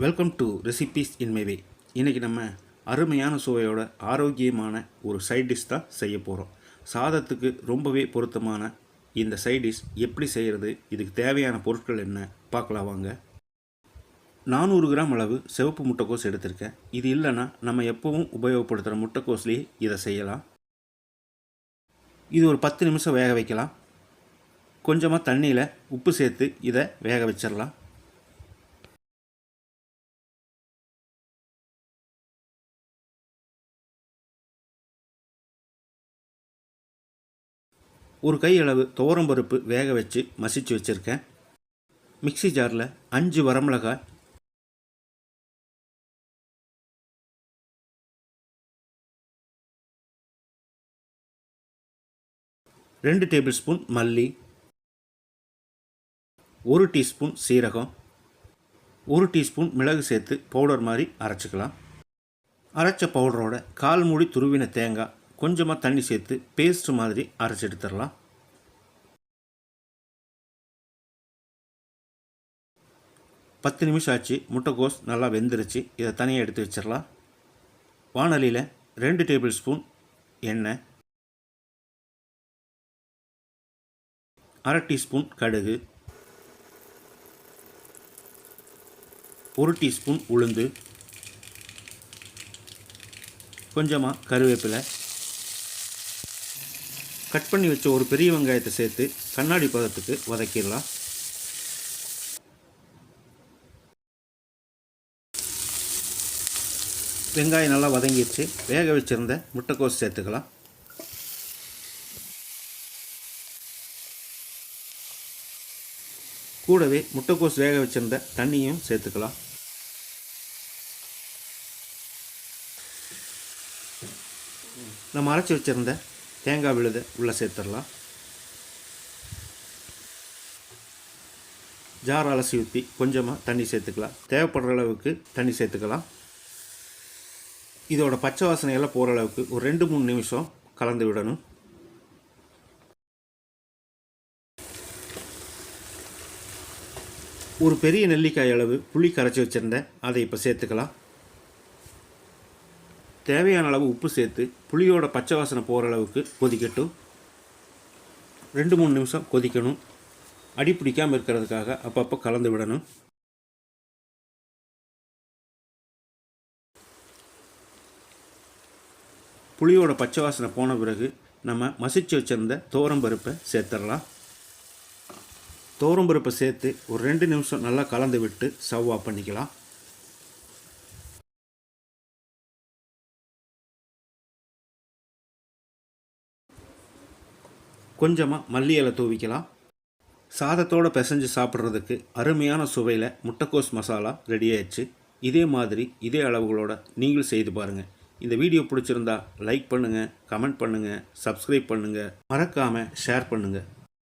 Welcome to recipes in my way இன்றைக்கி நம்ம அருமையான சுவையோட ஆரோக்கியமான ஒரு சைட் டிஷ் தான் செய்ய போகிறோம் சாதத்துக்கு ரொம்பவே பொருத்தமான இந்த சைட் டிஷ் எப்படி செய்கிறது இதுக்கு தேவையான பொருட்கள் என்ன பார்க்கலாம் வாங்க. நானூறு கிராம் அளவு சிவப்பு முட்டைக்கோஸ் எடுத்திருக்கேன். இது இல்லைன்னா நம்ம எப்பவும் உபயோகப்படுத்துகிற முட்டைக்கோஸ்லேயே இதை செய்யலாம். இது ஒரு பத்து நிமிஷம் வேக வைக்கலாம். கொஞ்சமாக தண்ணியில் உப்பு சேர்த்து இதை வேக வச்சிடலாம். ஒரு கையளவு துவரம் துவரம்பருப்பு வேக வச்சு மசிச்சு வச்சுருக்கேன். மிக்ஸி ஜாரில் அஞ்சு வரமிளகாய். ரெண்டு டேபிள் ஸ்பூன் மல்லி. ஒரு டீஸ்பூன் சீரகம். ஒரு டீஸ்பூன் மிளகு சேர்த்து பவுடர் மாதிரி அரைச்சிக்கலாம். அரைச்ச பவுடரோட கால் மூடி துருவின தேங்காய். கொஞ்சமாக தண்ணி சேர்த்து பேஸ்ட் மாதிரி அரைச்சி எடுத்துடலாம். பத்து நிமிஷம் ஆச்சு முட்டைக்கோஸ் நல்லா வெந்துருச்சு. இதை தனியாக எடுத்து வச்சிடலாம். வானலியில் ரெண்டு டேபிள் ஸ்பூன் எண்ணெய் அரை டீஸ்பூன் கடுகு ஒரு டீஸ்பூன் உளுந்து கொஞ்சமாக கருவேப்பிலை கட் பண்ணி வச்ச ஒரு பெரிய வெங்காயத்தை சேர்த்து கண்ணாடி பதத்துக்கு வதக்கிடலாம். வெங்காயம் நல்லா வதங்கிடுச்சு. வேக வச்சுருந்த முட்டைக்கோஸ் சேர்த்துக்கலாம். கூடவே முட்டைக்கோஸ் வேக வச்சிருந்த தண்ணியும் சேர்த்துக்கலாம். நம்ம அரைச்சி வச்சிருந்த தேங்காய் விழுதை உள்ளே சேர்த்துடலாம். ஜார் அலசி ஊற்றி கொஞ்சமாக தண்ணி சேர்த்துக்கலாம். தேவைப்படுற அளவுக்கு தண்ணி சேர்த்துக்கலாம். இதோட பச்சை வாசனையெல்லாம் போகிற அளவுக்கு ஒரு ரெண்டு மூணு நிமிஷம் கலந்து விடணும். ஒரு பெரிய நெல்லிக்காய் அளவு புளி கரைச்சி வச்சுருந்தேன். அதை இப்போ சேர்த்துக்கலாம். தேவையான அளவு உப்பு சேர்த்து புளியோட பச்சை வாசனை போகிற அளவுக்கு கொதிக்கட்டும். ரெண்டு மூணு நிமிஷம் கொதிக்கணும். அடி பிடிக்காமல் இருக்கிறதுக்காக அப்பப்போ கலந்து விடணும். புளியோட பச்சை வாசனை போன பிறகு நம்ம மசிச்சு வச்சுருந்த பருப்பை சேர்த்துடலாம். பருப்பை சேர்த்து ஒரு ரெண்டு நிமிஷம் நல்லா கலந்து விட்டு சவ்வா பண்ணிக்கலாம். கொஞ்சமாக மல்லி இலை தூவிக்கலாம். சாதத்தோடு பிசைஞ்சு சாப்பிட்றதுக்கு அருமையான சுவையில் முட்டைக்கோஸ் மசாலா ரெடி ஆயிடுச்சு. இதே மாதிரி இதே அளவுகளோட நீங்களும் செய்து பாருங்கள் இந்த வீடியோ பிடிச்சிருந்தா லைக் பண்ணுங்கள் கமெண்ட் பண்ணுங்கள் சப்ஸ்கிரைப் பண்ணுங்கள் மறக்காமல் ஷேர் பண்ணுங்கள்